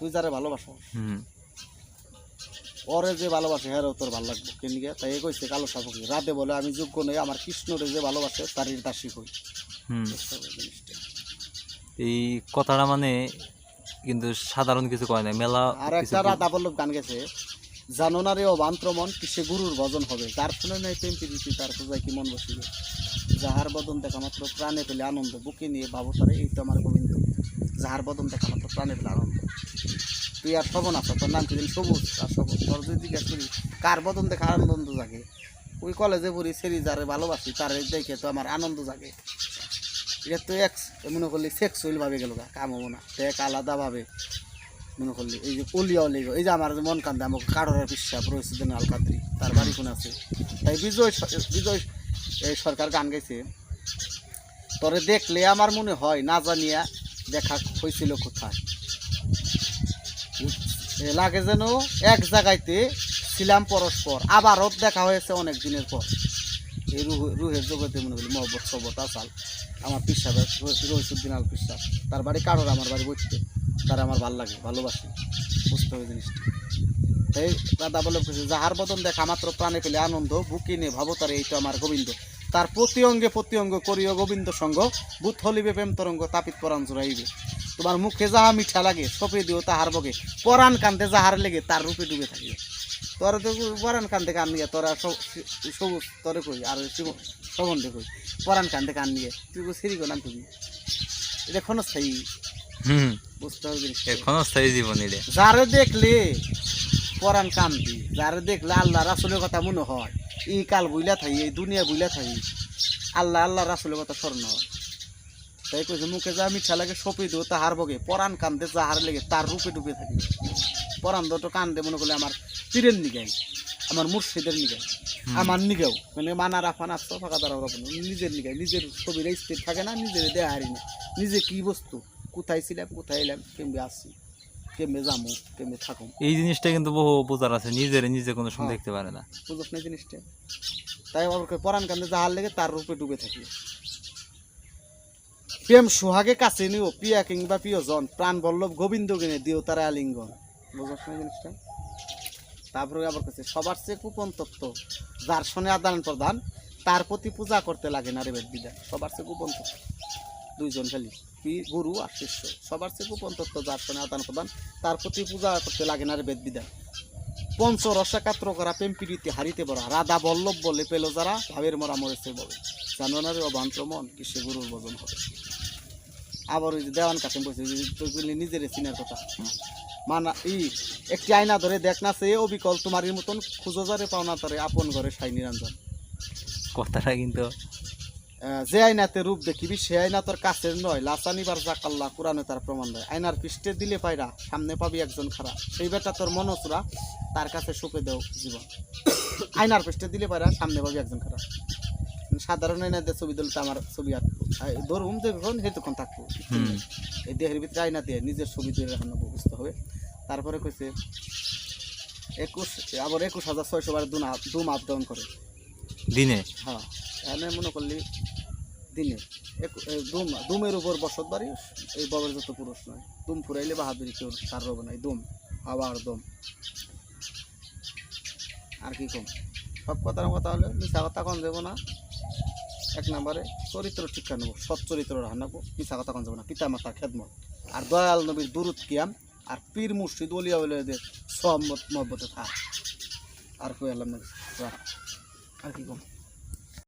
তুই যারে ভালোবাসো। হুম। ওরে যে ভালোবাসে হ্যাঁ তোর ভালো লাগবে কেন গিয়ে তাই কইছে কালো সাপকে রাতে বলে আমি যোগ্য নই আমার কৃষ্ণরে যে ভালোবাসে তারই দাসী হই। এই কথাটা মানে কিন্তু সাধারণ কিছু কয় না মেলা আর একটা রাধা বল্লভ গান গেছে জানো না রে অবান্ত্রমন কিসে গুরুর ভজন হবে? যার শুনে নাই প্রেম প্রীতি তার পূজায় কি মন বসিবে? যাহার বদন দেখা মাত্র প্রাণে পেলে আনন্দ বুকে নিয়ে ভাবো তারে এই তো আমার গোবিন্দ। যাহার বদন দেখা মাত্র প্রাণে পেলে আনন্দ। তুই আর শবন আছো তোর নাম জানি সবুজ, আর সবুজ তোর যদি জিজ্ঞাসা করি, কার বদন দেখা আনন্দ জাগে? ওই কলেজে পড়ি সেরি যারে ভালোবাসি, তার দেখে তো আমার আনন্দ জাগে। এটা তো এক্স মনে করলি সেক্সুয়াল ভাবে গেল কাম হব না। তো এক আলাদাভাবে মনে করলি, এই যে কলিয়াও লেগে, এই যে আমার মন কান্দে, আমাকে কাঠরের বিশ্বাস রয়েছে যেন আল কাদ্রি তার বাড়ি কোন আছে? তাই বিজয় বিজয় সরকার গান গাইছে, তরে দেখলে আমার মনে হয় না জানিয়া দেখা হয়েছিল কোথায়? লাগে যেন এক জায়গাইতে ছিলাম পরস্পর। আবারও দেখা হয়েছে অনেক দিনের পর। এই রুহ, রুহের জগতে মনে করি মহব্বত সবত আসাল। আমার পিসাব রহিসুদ্দিন আল পিসাব তার বাড়ি কারোর, আমার বাড়ি বসতে তার আমার ভালো লাগে, ভালোবাসি। বুঝতে হবে জিনিসটা। তাই দাদা বলে যাহার বদন দেখা মাত্র প্রাণে পেলে আনন্দ, বুকি নে ভাবো তার এই তো আমার গোবিন্দ। তার প্রতি অঙ্গে প্রতি অঙ্গ করিও গোবিন্দ সঙ্গ। বুথ হলিবে প্রেম তরঙ্গ তাপিত পরাণ জোড়াইবে তোমার মুখে যাহা মিঠা লাগে সপে দিও তাহার বগে। পরাণ কান্দে যাহার লেগে তার রূপে ডুবে থাকি তোর তো পরাণ কান্দে কান নিয়ে তোরা সব- সবুজ তরে কই আর সবন্ধে কই। পরাণ কান্দে কান নিয়ে তুই সিরি নাম তুমি? এটা ক্ষণস্থায়ী। বুঝতে হবে জিনিসটা। এখন স্থায়ী জীবন এটা। যারে দেখলে পরাণ কান্দি যারে দেখলে আল্লাহ রাসুলের কথা মনে হয় এই কাল বুইলা থাকি এই দুনিয়া বুইলা থাকি আল্লাহ আল্লাহ রাসুলের কথা স্মরণ হয়। তাই কইছে মুখে যা মিঠা লাগে সপি দিও তাহার বগে পরাণ কান্দে যাহার লেগে তার রূপে ডুবে থাকি। পরাণ দুটো কান্দে মনে করলে আমার পীরের নিগাই আমার মুর্শিদের নিগাই আমার নিগাও। মানে মানা রাফান আসতো ফাঁকা দ্বারা নিজের নিগাই নিজের ছবির স্থির থাকে না নিজের দেহ হারি না। নিজে কি বস্তু? কোথায় ছিলাম কোথায় এলাম কেমবে আসছি কেমবে যামু কেমবে থাকুম এই জিনিসটা কিন্তু বহু বোঝার আছে নিজের নিজে কোনো সময় হ্যাঁ। দেখতে পারে না। বুঝছ না জিনিসটা? তাই কই পরাণ কান্দে যাহার লেগে তার রূপে ডুবে থাকি। প্রেম সোহাগে কাছে নিও পিয়া কিংবা প্রিয়জন, প্রাণ বল্লভ গোবিন্দ গেনে দিও তারা আলিঙ্গন। না জিনিসটা? তারপরে আবার কাছে সবার চেয়ে কুপন তত্ত্ব, যার শোনে আদান প্রদান, তার প্রতি পূজা করতে লাগে না রে বেদ বিদ্যা সবার চেয়ে গোপন তত্ত্ব। দুইজন খালি কি গুরু আর শিষ্য। সবার চেয়ে গোপন তত্ত্ব, যার শোনে আদান প্রদান, তার প্রতি পূজা করতে লাগে না রে বেদ পঞ্চ রসাকাত্র করা প্রেম পীড়িতে হারিতে বড়া, রাধা বল্লভ বলে পেল যারা, ভাবের মরা মরেছে বলে। জানোনারে অবান্ত মন, কিসে গুরুর ভজন হবে? আবার ওই যে দেওয়ান কাছে বলছে যে তুই নিজের চিনার কথা। মানা ই একটি আয়না ধরে দেখ না সে অবিকল তোমারই মতন খুঁজো যারে পাওনা তারে আপন ঘরে সাই নিরঞ্জন। কথাটা কিন্তু যে আয়নাতে রূপ দেখিবি সে আয়না তোর কাছের নয়। লাসানিবার জাকাল্লা কোরআনে তার প্রমাণ দেয়। আয়নার পৃষ্ঠে দিলে পায়রা সামনে পাবি একজন খারাপ সেই বেটা তোর মনসুরা তার কাছে সুপে দেও জীবন। আয়নার পৃষ্ঠে দিলে পায়রা সামনে পাবি একজন খারাপ সাধারণ আয়নাতে ছবি তুলতে আমার ছবি আঁকবো ধরুন যখন সেতক্ষণ থাকব এই দেহের ভিতরে আয়না দিয়ে নিজের ছবি দিয়ে রাখানো বুঝতে হবে তারপরে কইছে একুশ আবার একুশ হাজার ছয়শো বার দুম আপ দুম আপ ডাউন করে। দিনে? হ্যাঁ এখানে মনে করলি দিনে। এক- দুম দুমের উপর বসত বাড়ি এই ববের যত পুরুষ নয় দুম ফুরাইলে বাহাদুরি কেউ তার রবে নাই দুম আবার দম। আর কি কম? সব কথার কথা হলে মিশা কথা কন দেবো না। এক নম্বরে চরিত্র শিক্ষা নেব, সৎ চরিত্র রান্নাবো মিশা কথা কন যাব না, পিতা মাতার খেদমত। আর দয়াল নবীর দুরুদ কিয়াম, আর পীর মুর্শিদ অলিয়া সহমত, মহব্বতে থাক। আর কই আল্লাহ আর কি কম?